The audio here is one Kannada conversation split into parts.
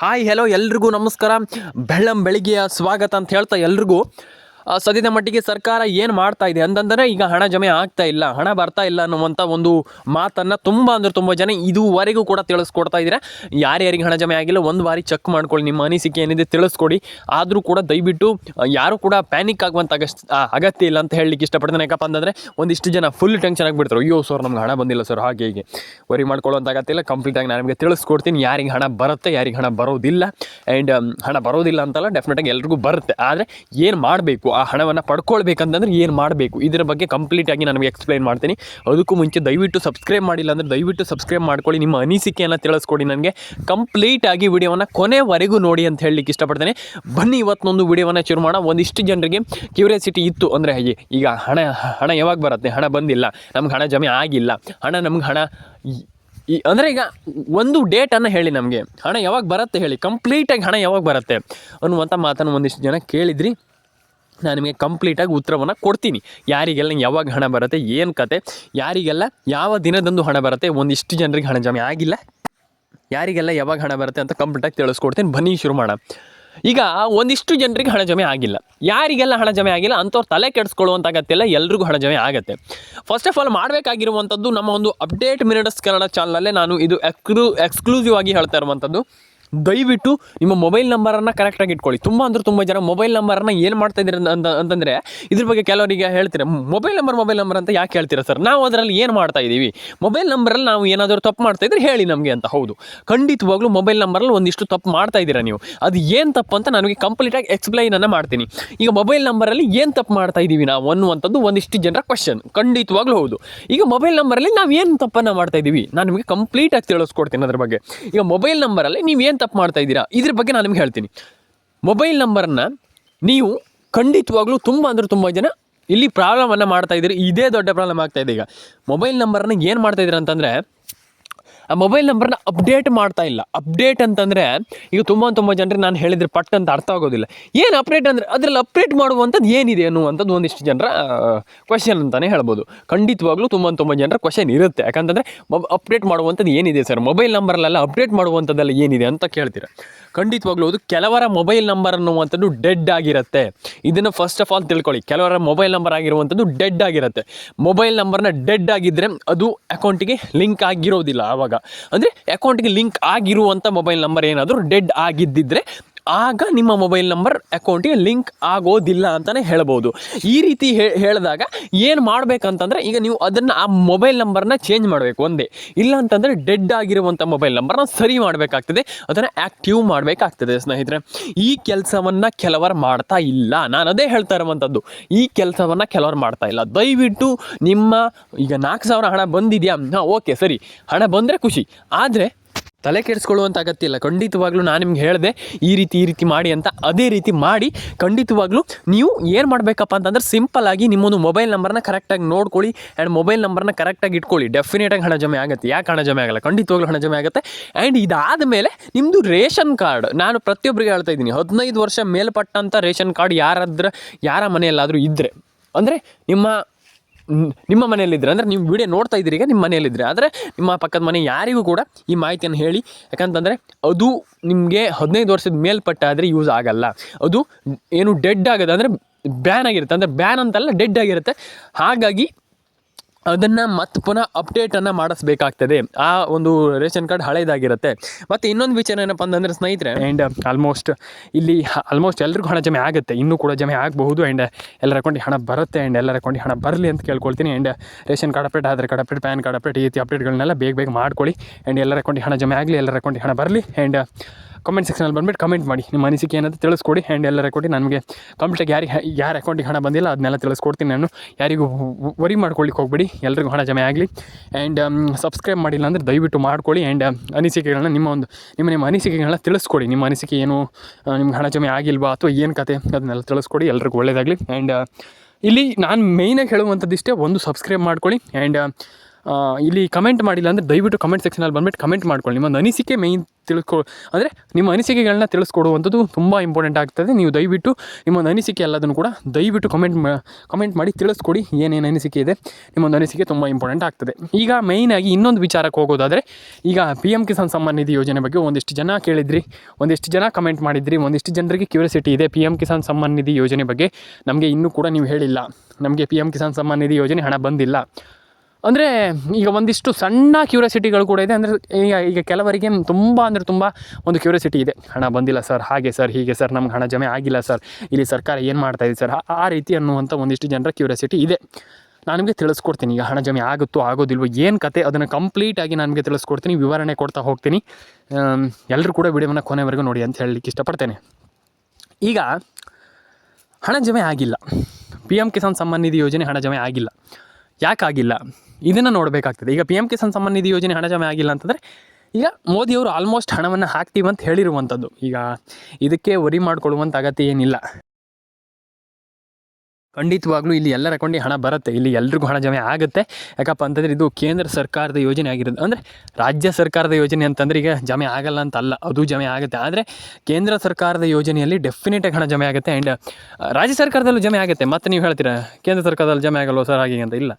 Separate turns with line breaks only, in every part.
ಹಾಯ್ ಹೆಲೋ ಎಲ್ರಿಗೂ ನಮಸ್ಕಾರ. ಬೆಳ್ಳಂ ಬೆಳಿಗ್ಗೆಯ ಸ್ವಾಗತ ಅಂತ ಹೇಳ್ತಾ ಎಲ್ರಿಗೂ. ಸದ್ಯದ ಮಟ್ಟಿಗೆ ಸರ್ಕಾರ ಏನು ಮಾಡ್ತಾ ಇದೆ ಅಂತಂದರೆ ಈಗ ಹಣ ಜಮೆ ಆಗ್ತಾ ಇಲ್ಲ, ಹಣ ಬರ್ತಾ ಇಲ್ಲ ಅನ್ನುವಂಥ ಒಂದು ಮಾತನ್ನು ತುಂಬ ಅಂದರೆ ತುಂಬ ಜನ ಇದುವರೆಗೂ ಕೂಡ ತಿಳಿಸ್ಕೊಡ್ತಾ ಇದ್ದೀರಾ. ಯಾರ್ಯಾರಿಗೆ ಹಣ ಜಮೆ ಆಗಿಲ್ಲ, ಒಂದು ಬಾರಿ ಚೆಕ್ ಮಾಡ್ಕೊಳ್ಳಿ, ನಿಮ್ಮ ಅನಿಸಿಕೆ ಏನಿದೆ ತಿಳಿಸ್ಕೊಡಿ. ಆದರೂ ಕೂಡ ದಯವಿಟ್ಟು ಯಾರು ಕೂಡ ಪ್ಯಾನಿಕ್ ಆಗುವಂಥ ಅಗಸ್ ಅಗತ್ಯ ಇಲ್ಲ ಅಂತ ಹೇಳಲಿಕ್ಕೆ ಇಷ್ಟಪಡ್ತೇನೆ. ಯಾಕಪ್ಪ ಅಂತಂದರೆ ಒಂದಿಷ್ಟು ಜನ ಫುಲ್ ಟೆನ್ಷನ್ ಆಗಿಬಿಡ್ತಾರೆ. ಅಯ್ಯೋ ಸರ್ ನಮ್ಗೆ ಹಣ ಬಂದಿಲ್ಲ ಸರ್ ಹಾಗೆ ಹೀಗೆ. ವರಿ ಮಾಡ್ಕೊಳ್ಳೋಂಥ ಅಗತ್ಯ ಇಲ್ಲ. ಕಂಪ್ಲೀಟಾಗಿ ನಾನು ನಿಮಗೆ ತಿಳಿಸ್ಕೊಡ್ತೀನಿ. ಯಾರಿಗೆ ಹಣ ಬರುತ್ತೆ, ಯಾರಿಗೆ ಹಣ ಬರೋದಿಲ್ಲ. ಆ್ಯಂಡ್ ಹಣ ಬರೋದಿಲ್ಲ ಅಂತಲ್ಲ ಡೆಫಿನೆಟಾಗಿ ಎಲ್ರಿಗೂ ಬರುತ್ತೆ. ಆದರೆ ಏನು ಮಾಡಬೇಕು? ಆ ಹಣವನ್ನು ಪಡ್ಕೊಳ್ಬೇಕಂತಂದ್ರೆ ಏನು ಮಾಡಬೇಕು? ಇದರ ಬಗ್ಗೆ ಕಂಪ್ಲೀಟಾಗಿ ನನಗೆ ಎಕ್ಸ್ಪ್ಲೈನ್ ಮಾಡ್ತೀನಿ. ಅದಕ್ಕೂ ಮುಂಚೆ ದಯವಿಟ್ಟು ಸಬ್ಸ್ಕ್ರೈಬ್ ಮಾಡಿಲ್ಲ ಅಂದರೆ ದಯವಿಟ್ಟು ಸಬ್ಸ್ಕ್ರೈಬ್ ಮಾಡ್ಕೊಳ್ಳಿ. ನಿಮ್ಮ ಅನಿಸಿಕೆಯನ್ನು ತಿಳಿಸ್ಕೊಡಿ ನನಗೆ. ಕಂಪ್ಲೀಟಾಗಿ ವಿಡಿಯೋವನ್ನು ಕೊನೆವರೆಗೂ ನೋಡಿ ಅಂತ ಹೇಳಲಿಕ್ಕೆ ಇಷ್ಟಪಡ್ತೇನೆ. ಬನ್ನಿ ಇವತ್ತೊಂದು ವಿಡಿಯೋವನ್ನು ಶುರು ಮಾಡೋಣ. ಒಂದಿಷ್ಟು ಜನರಿಗೆ ಕ್ಯೂರಿಯಾಸಿಟಿ ಇತ್ತು ಅಂದರೆ ಹೇಗೆ, ಈಗ ಹಣ ಹಣ ಯಾವಾಗ ಬರುತ್ತೆ? ಹಣ ಬಂದಿಲ್ಲ. ನಮ್ಗೆ ಹಣ ಜಮೆ ಆಗಿಲ್ಲ. ಹಣ ನಮ್ಗೆ ಹಣ ಈ ಅಂದರೆ ಈಗ ಒಂದು ಡೇಟನ್ನು ಹೇಳಿ ನಮಗೆ. ಹಣ ಯಾವಾಗ ಬರುತ್ತೆ ಹೇಳಿ? ಕಂಪ್ಲೀಟಾಗಿ ಹಣ ಯಾವಾಗ ಬರುತ್ತೆ? ಅನ್ನುವಂಥ ಮಾತನ್ನು ಒಂದಿಷ್ಟು ಜನ ಕೇಳಿದ್ರಿ. ನಾನು ನಿಮಗೆ ಕಂಪ್ಲೀಟಾಗಿ ಉತ್ತರವನ್ನು ಕೊಡ್ತೀನಿ. ಯಾರಿಗೆಲ್ಲ ಯಾವಾಗ ಹಣ ಬರುತ್ತೆ, ಏನು ಕತೆ, ಯಾರಿಗೆಲ್ಲ ಯಾವ ದಿನದಂದು ಹಣ ಬರುತ್ತೆ, ಒಂದಿಷ್ಟು ಜನರಿಗೆ ಹಣ ಜಮೆ ಆಗಿಲ್ಲ? ಯಾರಿಗೆಲ್ಲ ಯಾವಾಗ ಹಣ ಬರುತ್ತೆ ಅಂತ ಕಂಪ್ಲೀಟಾಗಿ ತಿಳಿಸ್ಕೊಡ್ತೀನಿ. ಬನ್ನಿ ಶುರು ಮಾಡೋಣ. ಈಗ ಒಂದಿಷ್ಟು ಜನರಿಗೆ ಹಣ ಜಮೆ ಆಗಿಲ್ಲ. ಯಾರಿಗೆಲ್ಲ ಹಣ ಜಮೆ ಆಗಿಲ್ಲ, ಅಂಥವ್ರು ತಲೆ ಕೆಡಿಸ್ಕೊಳ್ಳುವಂಥ ಎಲ್ರಿಗೂ ಹಣ ಜಮೆ ಆಗುತ್ತೆ. ಫಸ್ಟ್ ಆಫ್ ಆಲ್ ಮಾಡಬೇಕಾಗಿರುವಂಥದ್ದು ನಮ್ಮ ಒಂದು ಅಪ್ಡೇಟ್ ಮಿನಿಟ್ಸ್ ಕನ್ನಡ ಚಾನಲಲ್ಲೇ ನಾನು ಇದು ಎಕ್ಸ್ಕ್ಲೂ ಎಕ್ಸ್ಕ್ಲೂಸಿವ್ ಆಗಿ ಹೇಳ್ತಾ ಇರುವಂಥದ್ದು. ದಯವಿಟ್ಟು ನಿಮ್ಮ ಮೊಬೈಲ್ ನಂಬರನ್ನು ಕರೆಕ್ಟಾಗಿ ಇಟ್ಕೊಳ್ಳಿ. ತುಂಬ ಅಂದ್ರೆ ತುಂಬ ಜನ ಮೊಬೈಲ್ ನಂಬರನ್ನು ಏನು ಮಾಡ್ತಾ ಇದ್ದೀರ ಅಂತ ಅಂತಂದರೆ ಇದ್ರ ಬಗ್ಗೆ ಕೆಲವರಿಗೆ ಹೇಳ್ತೀರ. ಮೊಬೈಲ್ ನಂಬರ್ ಮೊಬೈಲ್ ನಂಬರ್ ಅಂತ ಯಾಕೆ ಹೇಳ್ತೀರಾ ಸರ್? ನಾವು ಅದರಲ್ಲಿ ಏನು ಮಾಡ್ತಾ ಇದ್ದೀವಿ? ಮೊಬೈಲ್ ನಂಬರಲ್ಲಿ ನಾವು ಏನಾದರೂ ತಪ್ಪು ಮಾಡ್ತಾ ಇದ್ರೆ ಹೇಳಿ ನಮಗೆ ಅಂತ. ಹೌದು. ಖಂಡಿತವಾಗ್ಲೂ ಮೊಬೈಲ್ ನಂಬರಲ್ಲಿ ಒಂದಿಷ್ಟು ತಪ್ಪು ಮಾಡ್ತಾ ಇದ್ದೀರಾ ನೀವು. ಅದು ಏನು ತಪ್ಪು ಅಂತ ನನಗೆ ಕಂಪ್ಲೀಟಾಗಿ ಎಕ್ಸ್ಪ್ಲೈನನ್ನು ಮಾಡ್ತೀನಿ. ಈಗ ಮೊಬೈಲ್ ನಂಬರಲ್ಲಿ ಏನು ತಪ್ಪು ಮಾಡ್ತಾ ಇದ್ದೀವಿ ನಾವು ಅನ್ನುವಂಥದ್ದು ಒಂದಿಷ್ಟು ಜನರ ಕ್ವಶನ್ ಖಂಡಿತವಾಗ್ಲೂ ಹೌದು. ಈಗ ಮೊಬೈಲ್ ನಂಬರಲ್ಲಿ ನಾವು ಏನು ತಪ್ಪನ್ನು ಮಾಡ್ತಾ ಇದ್ದೀವಿ? ನಾನು ನಿಮಗೆ ಕಂಪ್ಲೀಟಾಗಿ ತಿಳಿಸ್ಕೊಡ್ತೀನಿ ಅದ್ರ ಬಗ್ಗೆ. ಈಗ ಮೊಬೈಲ್ ನಂಬರಲ್ಲಿ ನೀವು ಏನು ತಪ್ಪು ಮಾಡ್ತಾ ಇದ್ದೀರಾ? ಇದ್ರ ಬಗ್ಗೆ ನಾನು ನಿಮ್ಗೆ ಹೇಳ್ತೀನಿ. ಮೊಬೈಲ್ ನಂಬರನ್ನು ನೀವು ಖಂಡಿತವಾಗ್ಲೂ ತುಂಬ ಅಂದರೆ ತುಂಬ ಜನ ಇಲ್ಲಿ ಪ್ರಾಬ್ಲಮನ್ನು ಮಾಡ್ತಾ ಇದ್ದೀರಿ. ಇದೇ ದೊಡ್ಡ ಪ್ರಾಬ್ಲಮ್ ಆಗ್ತಾ ಇದೆ ಈಗ. ಮೊಬೈಲ್ ನಂಬರನ್ನು ಏನು ಮಾಡ್ತಾ ಇದ್ದೀರಾ ಅಂತಂದರೆ ಆ ಮೊಬೈಲ್ ನಂಬರ್ನ ಅಪ್ಡೇಟ್ ಮಾಡ್ತಾ ಇಲ್ಲ. ಅಪ್ಡೇಟ್ ಅಂತಂದರೆ ಈಗ ತುಂಬ ತುಂಬ ಜನರಿಗೆ ನಾನು ಹೇಳಿದರೆ ಪಟ್ ಅಂತ ಅರ್ಥ ಆಗೋದಿಲ್ಲ. ಏನು ಅಪ್ಡೇಟ್ ಅಂದರೆ ಅದರಲ್ಲಿ ಅಪ್ಡೇಟ್ ಮಾಡುವಂಥದ್ದು ಏನಿದೆ ಅನ್ನುವಂಥದ್ದು ಒಂದಿಷ್ಟು ಜನರ ಕ್ವಶನ್ ಅಂತಲೇ ಹೇಳ್ಬೋದು. ಖಂಡಿತವಾಗ್ಲೂ ತುಂಬ ತುಂಬ ಜನರ ಕ್ವಶನ್ ಇರುತ್ತೆ. ಯಾಕಂತಂದರೆ ಮೊಬ್ ಅಪ್ಡೇಟ್ ಮಾಡುವಂಥದ್ದು ಏನಿದೆ ಸರ್? ಮೊಬೈಲ್ ನಂಬರಲ್ಲೆಲ್ಲ ಅಪ್ಡೇಟ್ ಮಾಡುವಂಥದ್ದೆಲ್ಲ ಏನಿದೆ ಅಂತ ಕೇಳ್ತೀರ? ಖಂಡಿತವಾಗ್ಲೂ ಅದು ಕೆಲವರ ಮೊಬೈಲ್ ನಂಬರ್ ಅನ್ನುವಂಥದ್ದು ಡೆಡ್ ಆಗಿರುತ್ತೆ. ಇದನ್ನು ಫಸ್ಟ್ ಆಫ್ ಆಲ್ ತಿಳ್ಕೊಳ್ಳಿ. ಕೆಲವರ ಮೊಬೈಲ್ ನಂಬರ್ ಆಗಿರುವಂಥದ್ದು ಡೆಡ್ ಆಗಿರುತ್ತೆ. ಮೊಬೈಲ್ ನಂಬರ್ನ ಡೆಡ್ ಆಗಿದ್ದರೆ ಅದು ಅಕೌಂಟಿಗೆ ಲಿಂಕ್ ಆಗಿರೋದಿಲ್ಲ ಆವಾಗ. ಅಂದರೆ ಅಕೌಂಟಿಗೆ ಲಿಂಕ್ ಆಗಿರುವಂಥ ಮೊಬೈಲ್ ನಂಬರ್ ಏನಾದರೂ ಡೆಡ್ ಆಗಿದ್ದಿದ್ರೆ ಆಗ ನಿಮ್ಮ ಮೊಬೈಲ್ ನಂಬರ್ ಅಕೌಂಟಿಗೆ ಲಿಂಕ್ ಆಗೋದಿಲ್ಲ ಅಂತಲೇ ಹೇಳ್ಬೋದು. ಈ ರೀತಿ ಹೇಳಿದಾಗ ಏನು ಮಾಡಬೇಕಂತಂದರೆ ಈಗ ನೀವು ಅದನ್ನು ಆ ಮೊಬೈಲ್ ನಂಬರ್ನ ಚೇಂಜ್ ಮಾಡಬೇಕು ಒಂದೇ. ಇಲ್ಲ ಅಂತಂದರೆ ಡೆಡ್ ಆಗಿರುವಂಥ ಮೊಬೈಲ್ ನಂಬರ್ನ ಸರಿ ಮಾಡಬೇಕಾಗ್ತದೆ, ಅದನ್ನು ಆ್ಯಕ್ಟಿವ್ ಮಾಡಬೇಕಾಗ್ತದೆ ಸ್ನೇಹಿತರೆ. ಈ ಕೆಲಸವನ್ನು ಕೆಲವರು ಮಾಡ್ತಾ ಇಲ್ಲ. ನಾನು ಅದೇ ಹೇಳ್ತಾ ಇರುವಂಥದ್ದು ಈ ಕೆಲಸವನ್ನು ಕೆಲವರು ಮಾಡ್ತಾ ಇಲ್ಲ. ದಯವಿಟ್ಟು ನಿಮ್ಮ, ಈಗ ನಾಲ್ಕು ಸಾವಿರ ಹಣ ಬಂದಿದೆಯಾ? ಹಾಂ ಓಕೆ ಸರಿ. ಹಣ ಬಂದರೆ ಖುಷಿ. ಆದರೆ ತಲೆ ಕೆಡಿಸ್ಕೊಳ್ಳುವಂಥ ಅಗತ್ಯ ಇಲ್ಲ. ಖಂಡಿತವಾಗ್ಲೂ ನಾನು ನಿಮ್ಗೆ ಹೇಳಿದೆ, ಈ ರೀತಿ ಈ ರೀತಿ ಮಾಡಿ ಅಂತ ಅದೇ ರೀತಿ ಮಾಡಿ, ಖಂಡಿತವಾಗ್ಲೂ ನೀವು ಏನು ಮಾಡಬೇಕಪ್ಪ ಅಂತಂದ್ರೆ ಸಿಂಪಲ್ ಆಗಿ ನಿಮ್ಮೊಂದು ಮೊಬೈಲ್ ನಂಬರ್ನ ಕರೆಕ್ಟಾಗಿ ನೋಡ್ಕೊಳ್ಳಿ ಆ್ಯಂಡ್ ಮೊಬೈಲ್ ನಂಬರ್ನ ಕರೆಕ್ಟಾಗಿ ಇಟ್ಕೊಳ್ಳಿ. ಡೆಫಿನೇಟಾಗಿ ಹಣ ಜಮೆ ಆಗುತ್ತೆ. ಯಾಕೆ ಹಣ ಜಮೆ ಆಗಲ್ಲ? ಖಂಡಿತವಾಗ್ಲೂ ಹಣ ಜಮೆ ಆಗುತ್ತೆ. ಆ್ಯಂಡ್ ಇದಾದ ಮೇಲೆ ನಿಮ್ಮದು ರೇಷನ್ ಕಾರ್ಡ್, ನಾನು ಪ್ರತಿಯೊಬ್ಬರಿಗೆ ಹೇಳ್ತಾ ಇದ್ದೀನಿ, ಹದಿನೈದು ವರ್ಷ ಮೇಲ್ಪಟ್ಟಂಥ ರೇಷನ್ ಕಾರ್ಡ್ ಯಾರಾದ್ರೂ, ಯಾರ ಮನೆಯಲ್ಲಾದರೂ ಇದ್ದರೆ ಅಂದರೆ ನಿಮ್ಮ ನಿಮ್ಮ ಮನೆಯಲ್ಲಿದ್ದರೆ ಅಂದರೆ ನೀವು ವಿಡಿಯೋ ನೋಡ್ತಾ ಇದ್ದೀರಿ ಈಗ ನಿಮ್ಮ ಮನೆಯಲ್ಲಿದ್ದರೆ ಆದರೆ ನಿಮ್ಮ ಪಕ್ಕದ ಮನೆ ಯಾರಿಗೂ ಕೂಡ ಈ ಮಾಹಿತಿಯನ್ನು ಹೇಳಿ, ಯಾಕಂತಂದರೆ ಅದು ನಿಮಗೆ ಹದಿನೈದು ವರ್ಷದ ಮೇಲ್ಪಟ್ಟ ಆದರೆ ಯೂಸ್ ಆಗಲ್ಲ. ಅದು ಏನು ಡೆಡ್ ಆಗೋದು, ಅಂದರೆ ಬ್ಯಾನ್ ಆಗಿರುತ್ತೆ, ಅಂದರೆ ಬ್ಯಾನ್ ಅಂತಲ್ಲ ಡೆಡ್ ಆಗಿರುತ್ತೆ. ಹಾಗಾಗಿ ಅದನ್ನು ಮತ್ತೆ ಪುನಃ ಅಪ್ಡೇಟನ್ನು ಮಾಡಿಸ್ಬೇಕಾಗ್ತದೆ. ಆ ಒಂದು ರೇಷನ್ ಕಾರ್ಡ್ ಹಳೇದಾಗಿರುತ್ತೆ. ಮತ್ತು ಇನ್ನೊಂದು ವಿಚಾರ ಏನಪ್ಪ ಅಂತಂದರೆ ಸ್ನೇಹಿತರೆ ಆ್ಯಂಡ್ ಆಲ್ಮೋಸ್ಟ್ ಇಲ್ಲಿ ಆಲ್ಮೋಸ್ಟ್ ಎಲ್ರಿಗೂ ಹಣ ಜಮೆ ಆಗುತ್ತೆ. ಇನ್ನೂ ಕೂಡ ಜಮೆ ಆಗಬಹುದು ಆ್ಯಂಡ್ ಎಲ್ಲರ ಅಕೌಂಟಿಗೆ ಹಣ ಬರುತ್ತೆ ಆ್ಯಂಡ್ ಎಲ್ಲರ ಅಕೌಂಟಿಗೆ ಹಣ ಬರಲಿ ಅಂತ ಕೇಳ್ಕೊಳ್ತೀನಿ. And ration card update Aadhaar card update PAN card update ಈ ರೀತಿ ಅಪ್ಡೇಟ್ಗಳನ್ನೆಲ್ಲ ಬೇಗ ಬೇಗ ಮಾಡ್ಕೊಳ್ಳಿ. ಆ್ಯಂಡ್ ಎಲ್ಲರ ಅಕೌಂಟಿಗೆ ಹಣ ಜಮೆ ಆಗಲಿ, ಎಲ್ಲರ ಅಕೌಂಟಿಗೆ ಹಣ ಬರಲಿ ಆ್ಯಂಡ್ ಕಮೆಂಟ್ ಸೆಕ್ಷನಲ್ಲಿ ಬಂದುಬಿಟ್ಟು ಕಮೆಂಟ್ ಮಾಡಿ. ನಿಮ್ಮ ಅನಿಸಿಕೆ ಏನಂತ ತಿಳಿಸ್ಕೊಡಿ ಆ್ಯಂಡ್ ಎಲ್ಲರ ಅಕೌಂಟಿಗೆ ನನಗೆ ಕಂಪ್ಲೀಟಾಗಿ ಯಾರಿಗೆ ಯಾರ ಅಕೌಂಟಿಗೆ ಹಣ ಬಂದಿಲ್ಲ ಅದನ್ನೆಲ್ಲ ತಿಳಿಸ್ಕೊಡ್ತೀನಿ ನಾನು. ಯಾರಿಗೂ ವರಿ ಮಾಡ್ಕೊಳ್ಳಿಕ್ಕೆ ಹೋಗ್ಬೇಡಿ. ಎಲ್ರಿಗೂ ಹಣ ಜಮೆ ಆಗಲಿ. ಆ್ಯಂಡ್ ಸಬ್ಸ್ಕ್ರೈಬ್ ಮಾಡಿಲ್ಲ ಅಂದರೆ ದಯವಿಟ್ಟು ಮಾಡ್ಕೊಳ್ಳಿ ಆ್ಯಂಡ್ ಅನಿಸಿಕೆಗಳನ್ನ ನಿಮ್ಮ ಒಂದು ನಿಮ್ಮ ನಿಮ್ಮ ಅನಿಸಿಕೆಗಳನ್ನ ತಿಳಿಸ್ಕೊಡಿ. ನಿಮ್ಮ ಅನಿಸಿಕೆ ಏನು ನಿಮ್ಗೆ ಹಣ ಜಮೆ ಆಗಿಲ್ವಾ ಅಥವಾ ಏನು ಕತೆ ಅದನ್ನೆಲ್ಲ ತಿಳಿಸ್ಕೊಡಿ. ಎಲ್ರಿಗೂ ಒಳ್ಳೆಯದಾಗಲಿ ಆ್ಯಂಡ್ ಇಲ್ಲಿ ನಾನು ಮೇಯ್ನಾಗಿ ಹೇಳುವಂಥದ್ದಿಷ್ಟೇ ಒಂದು ಸಬ್ಸ್ಕ್ರೈಬ್ ಮಾಡ್ಕೊಳ್ಳಿ. ಆ್ಯಂಡ್ ಇಲ್ಲಿ ಕಮೆಂಟ್ ಮಾಡಿಲ್ಲ ಅಂದರೆ ದಯವಿಟ್ಟು ಕಮೆಂಟ್ ಸೆಕ್ಷನಲ್ಲಿ ಬಂದ್ಬಿಟ್ಟು ಕಮೆಂಟ್ ಮಾಡ್ಕೊಳ್ಳಿ. ನಿಮ್ಮ ಅನಿಸಿಕೆ ಮೈನ್ ತಿಳ್ಕೊ, ಅಂದರೆ ನಿಮ್ಮ ಅನಿಸಿಕೆಗಳನ್ನ ತಿಳಿಸ್ಕೊಡುವಂಥದ್ದು ತುಂಬ ಇಂಪಾರ್ಟೆಂಟ್ ಆಗ್ತದೆ. ನೀವು ದಯವಿಟ್ಟು ನಿಮ್ಮೊಂದು ಅನಿಸಿಕೆ ಎಲ್ಲದನ್ನು ಕೂಡ ದಯವಿಟ್ಟು ಕಮೆಂಟ್ ಕಮೆಂಟ್ ಮಾಡಿ ತಿಳಿಸ್ಕೊಡಿ. ಏನೇನು ಅನಿಸಿಕೆ ಇದೆ, ನಿಮ್ಮೊಂದು ಅನಿಸಿಕೆ ತುಂಬ ಇಂಪಾರ್ಟೆಂಟ್ ಆಗ್ತದೆ. ಈಗ ಮೈನಾಗಿ ಇನ್ನೊಂದು ವಿಚಾರಕ್ಕೆ ಹೋಗೋದಾದರೆ, ಈಗ ಪಿ ಎಂ ಕಿಸಾನ್ ಸಮ್ಮಾನ್ ನಿಧಿ ಯೋಜನೆ ಬಗ್ಗೆ ಒಂದಿಷ್ಟು ಜನ ಕೇಳಿದ್ರಿ. ಒಂದಿಷ್ಟು ಜನ ಕಮೆಂಟ್ ಮಾಡಿದ್ರಿ. ಒಂದಿಷ್ಟು ಜನರಿಗೆ ಕ್ಯೂರಿಯಾಸಿಟಿ ಇದೆ ಪಿ ಎಂ ಕಿಸಾನ್ ಸಮ್ಮಾನ್ ನಿಧಿ ಯೋಜನೆ ಬಗ್ಗೆ. ನಮಗೆ ಇನ್ನೂ ಕೂಡ ನೀವು ಹೇಳಿಲ್ಲ. ನಮಗೆ ಪಿ ಎಂ ಕಿಸಾನ್ ಸಮ್ಮಾನ್ ನಿಧಿ ಯೋಜನೆ ಹಣ ಬಂದಿಲ್ಲ. ಅಂದರೆ ಈಗ ಒಂದಿಷ್ಟು ಸಣ್ಣ ಕ್ಯೂರಿಯಾಸಿಟಿಗಳು ಕೂಡ ಇದೆ. ಅಂದರೆ ಈಗ ಈಗ ಕೆಲವರಿಗೆ ತುಂಬ ಅಂದರೆ ತುಂಬ ಒಂದು ಕ್ಯೂರಿಯಾಸಿಟಿ ಇದೆ. ಹಣ ಬಂದಿಲ್ಲ ಸರ್, ಹಾಗೆ ಸರ್, ಹೀಗೆ ಸರ್, ನಮ್ಗೆ ಹಣ ಜಮೆ ಆಗಿಲ್ಲ ಸರ್. ಇಲ್ಲಿ ಸರ್ಕಾರ ಏನು ಮಾಡ್ತಾ ಇದೆ ಸರ್? ಆ- ರೀತಿ ಅನ್ನುವಂಥ ಒಂದಿಷ್ಟು ಜನರ ಕ್ಯೂರಿಯಾಸಿಟಿ ಇದೆ. ನಾನು ನಿಮಗೆ ತಿಳಿಸ್ಕೊಡ್ತೀನಿ. ಈಗ ಹಣ ಜಮೆ ಆಗುತ್ತೋ ಆಗೋದಿಲ್ವೋ ಏನು ಕತೆ ಅದನ್ನು ಕಂಪ್ಲೀಟಾಗಿ ನಾನು ನಿಮಗೆ ತಿಳಿಸ್ಕೊಡ್ತೀನಿ. ವಿವರಣೆ ಕೊಡ್ತಾ ಹೋಗ್ತೀನಿ. ಎಲ್ಲರೂ ಕೂಡ ವಿಡಿಯೋವನ್ನು ಕೊನೆವರೆಗೂ ನೋಡಿ ಅಂತ ಹೇಳಲಿಕ್ಕೆ ಇಷ್ಟಪಡ್ತೇನೆ. ಈಗ ಹಣ ಜಮೆ ಆಗಿಲ್ಲ. ಪಿ ಎಂ ಕಿಸಾನ್ ಸಮ್ಮಾನ್ ನಿಧಿ ಯೋಜನೆ ಹಣ ಜಮೆ ಆಗಿಲ್ಲ. ಯಾಕಾಗಿಲ್ಲ? ಇದನ್ನು ನೋಡಬೇಕಾಗ್ತದೆ. ಈಗ ಪಿ ಎಂ ಕಿಸಾನ್ ಸಮ್ಮಾನ್ ನಿಧಿ ಯೋಜನೆ ಹಣ ಜಮೆ ಆಗಿಲ್ಲ ಅಂತಂದರೆ, ಈಗ ಮೋದಿಯವರು ಆಲ್ಮೋಸ್ಟ್ ಹಣವನ್ನು ಹಾಕ್ತೀವಂತ ಹೇಳಿರುವಂಥದ್ದು ಈಗ ಇದಕ್ಕೆ ವರಿ ಮಾಡಿಕೊಳ್ಳುವಂಥ ಅಗತ್ಯ ಏನಿಲ್ಲ. ಖಂಡಿತವಾಗ್ಲೂ ಇಲ್ಲಿ ಎಲ್ಲರ ಅಕೌಂಟಿಗೆ ಹಣ ಬರುತ್ತೆ. ಇಲ್ಲಿ ಎಲ್ರಿಗೂ ಹಣ ಜಮೆ ಆಗುತ್ತೆ. ಯಾಕಪ್ಪ ಅಂತಂದರೆ ಇದು ಕೇಂದ್ರ ಸರ್ಕಾರದ ಯೋಜನೆ ಆಗಿರೋದು. ಅಂದರೆ ರಾಜ್ಯ ಸರ್ಕಾರದ ಯೋಜನೆ ಅಂತಂದರೆ ಈಗ ಜಮೆ ಆಗಲ್ಲ ಅಂತ ಅಲ್ಲ ಅದು ಜಮೆ ಆಗುತ್ತೆ. ಆದರೆ ಕೇಂದ್ರ ಸರ್ಕಾರದ ಯೋಜನೆಯಲ್ಲಿ ಡೆಫಿನೆಟಾಗಿ ಹಣ ಜಮೆ ಆಗುತ್ತೆ. ಆ್ಯಂಡ್ ರಾಜ್ಯ ಸರ್ಕಾರದಲ್ಲೂ ಜಮೆ ಆಗುತ್ತೆ. ಮತ್ತೆ ನೀವು ಹೇಳ್ತೀರಾ, ಕೇಂದ್ರ ಸರ್ಕಾರದಲ್ಲಿ ಜಮೆ ಆಗಲ್ವ ಸರ್ ಹಾಗೆ ಅಂತ? ಇಲ್ಲ.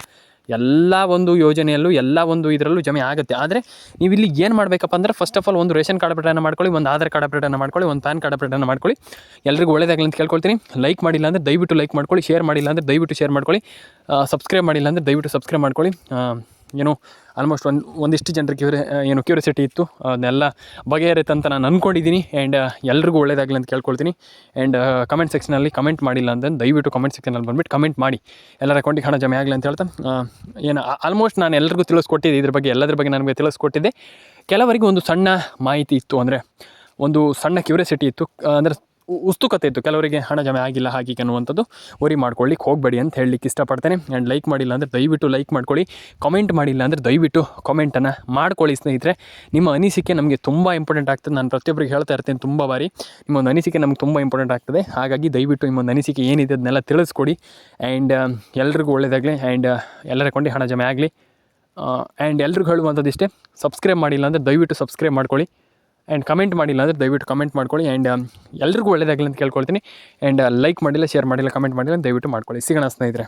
ಎಲ್ಲ ಒಂದು ಯೋಜನೆಯಲ್ಲೂ ಎಲ್ಲ ಒಂದು ಇದರಲ್ಲೂ ಜಮೆ ಆಗುತ್ತೆ. ಆದರೆ ನೀವು ಇಲ್ಲಿ ಏನು ಮಾಡಬೇಕಪ್ಪ ಅಂದರೆ ಫಸ್ಟ್ ಆಫ್ ಆಲ್ ಒಂದು ರೇಷನ್ ಕಾರ್ಡ್ ಅಪ್ಡೇಟನ್ನು ಮಾಡ್ಕೊಳ್ಳಿ, ಒಂದು ಆಧಾರ್ ಕಾರ್ಡ್ ಅಪ್ಡೇಟನ್ನು ಮಾಡ್ಕೊಳ್ಳಿ, ಒಂದು ಪ್ಯಾನ್ ಕಾರ್ಡ್ ಅಪ್ಡೇಟನ್ನು ಮಾಡ್ಕೊಳ್ಳಿ. ಎಲ್ಲರಿಗೂ ಒಳ್ಳೇದಾಗಲಿ ಅಂತ ಕೇಳ್ಕೊಳ್ತೀನಿ. ಲೈಕ್ ಮಾಡಿಲ್ಲ ಅಂದರೆ ದಯವಿಟ್ಟು ಲೈಕ್ ಮಾಡ್ಕೊಳ್ಳಿ ಶೇರ್ ಮಾಡಿಲ್ಲ ಅಂದರೆ ದಯವಿಟ್ಟು ಶೇರ್ ಮಾಡ್ಕೊಳ್ಳಿ. ಸಬ್ಸ್ಕ್ರೈಬ್ ಮಾಡಿಲ್ಲ ಅಂದರೆ ದಯವಿಟ್ಟು ಸಬ್ಸ್ಕ್ರೈಬ್ ಮಾಡ್ಕೊಳ್ಳಿ. ಏನು ಆಲ್ಮೋಸ್ಟ್ ಒಂದು, ಒಂದಿಷ್ಟು ಜನರಿಗೆ ಕ್ಯೂರಿ ಏನು ಕ್ಯೂರಿಯಾಸಿಟಿ ಇತ್ತು. ಅದನ್ನೆಲ್ಲ ಬಗೆಹರಿಯುತ್ತೆ ಅಂತ ನಾನು ಅಂದ್ಕೊಂಡಿದ್ದೀನಿ ಆ್ಯಂಡ್ ಎಲ್ರಿಗೂ ಒಳ್ಳೇದಾಗಲಿ ಅಂತ ಕೇಳ್ಕೊಳ್ತೀನಿ. ಆ್ಯಂಡ್ ಕಮೆಂಟ್ ಸೆಕ್ಷನಲ್ಲಿ ಕಮೆಂಟ್ ಮಾಡಿಲ್ಲ ಅಂತ ದಯವಿಟ್ಟು ಕಮೆಂಟ್ ಸೆಕ್ಷನಲ್ಲಿ ಬಂದುಬಿಟ್ಟು ಕಮೆಂಟ್ ಮಾಡಿ. ಎಲ್ಲರ ಅಕೌಂಟಿಗೆ ಹಣ ಜಮೆ ಆಗಲಿ ಅಂತ ಹೇಳ್ತಾ ಏನು ಆಲ್ಮೋಸ್ಟ್ ನಾನು ಎಲ್ರಿಗೂ ತಿಳಿಸ್ಕೊಟ್ಟಿದ್ದೆ. ಇದ್ರ ಬಗ್ಗೆ, ಎಲ್ಲದ್ರ ಬಗ್ಗೆ ನನಗೆ ತಿಳಿಸ್ಕೊಟ್ಟಿದ್ದೆ. ಕೆಲವರಿಗೆ ಒಂದು ಸಣ್ಣ ಮಾಹಿತಿ ಇತ್ತು ಅಂದರೆ, ಒಂದು ಸಣ್ಣ ಕ್ಯೂರಿಯಾಸಿಟಿ ಇತ್ತು. ಅಂದರೆ ಉಸ್ತುಕತೆ ಇತ್ತು. ಕೆಲವರಿಗೆ ಹಣ ಜಮೆ ಆಗಿಲ್ಲ, ಹಾಗೆ ಅನ್ನುವಂಥದ್ದು ವರಿ ಮಾಡ್ಕೊಳ್ಳಿಕ್ಕೆ ಹೋಗಬೇಡಿ ಅಂತ ಹೇಳಲಿಕ್ಕೆ ಇಷ್ಟಪಡ್ತೇನೆ. ಆ್ಯಂಡ್ ಲೈಕ್ ಮಾಡಿಲ್ಲ ಅಂದರೆ ದಯವಿಟ್ಟು ಲೈಕ್ ಮಾಡ್ಕೊಳ್ಳಿ. ಕಮೆಂಟ್ ಮಾಡಿಲ್ಲ ಅಂದರೆ ದಯವಿಟ್ಟು ಕಮೆಂಟನ್ನು ಮಾಡ್ಕೊಳ್ಳಿ ಸ್ನೇಹಿತರೆ. ನಿಮ್ಮ ಅನಿಸಿಕೆ ನಮಗೆ ತುಂಬ ಇಂಪಾರ್ಟೆಂಟ್ ಆಗ್ತದೆ. ನಾನು ಪ್ರತಿಯೊಬ್ಬರಿಗೆ ಹೇಳ್ತಾ ಇರ್ತೇನೆ ತುಂಬ ಬಾರಿ. ನಿಮ್ಮ ಒಂದು ಅನಿಸಿಕೆ ನಮ್ಗೆ ತುಂಬ ಇಂಪಾರ್ಟೆಂಟ್ ಆಗ್ತದೆ. ಹಾಗಾಗಿ ದಯವಿಟ್ಟು ನಿಮ್ಮ ಒಂದು ಅನಿಸಿಕೆ ಏನಿದೆ ಅದನ್ನೆಲ್ಲ ತಿಳಿಸ್ಕೊಡಿ. ಆ್ಯಂಡ್ ಎಲ್ರಿಗೂ ಒಳ್ಳೆಯದಾಗಲಿ ಆ್ಯಂಡ್ ಎಲ್ಲರ ಕೊಂಡಿ ಹಣ ಜಮೆ ಆಗಲಿ. ಆ್ಯಂಡ್ ಎಲ್ರಿಗೂ ಹೇಳುವಂಥದ್ದು ಇಷ್ಟೇ ಸಬ್ಸ್ಕ್ರೈಬ್ ಮಾಡಿಲ್ಲ ಅಂದರೆ ದಯವಿಟ್ಟು ಸಬ್ಸ್ಕ್ರೈಬ್ ಮಾಡ್ಕೊಳ್ಳಿ. ಆ್ಯಂಡ್ ಕಮೆಂಟ್ ಮಾಡಿಲ್ಲ ಅಂದರೆ ದಯವಿಟ್ಟು ಕಮೆಂಟ್ ಮಾಡ್ಕೊಳ್ಳಿ. ಆ್ಯಂಡ್ ಎಲ್ರಿಗೂ ಒಳ್ಳೆಯದಾಗಲಿ ಅಂತ ಕೇಳ್ಕೊಳ್ತೀನಿ. ಆ್ಯಂಡ್ ಲೈಕ್ ಮಾಡಿಲ್ಲ ಶೇರ್ ಮಾಡಿಲ್ಲ ಕಮೆಂಟ್ ಮಾಡಿಲ್ಲ, ದಯವಿಟ್ಟು ಮಾಡ್ಕೊಳ್ಳಿ. ಸಿಗೋಣ ಸ್ನೇಹಿತರೆ.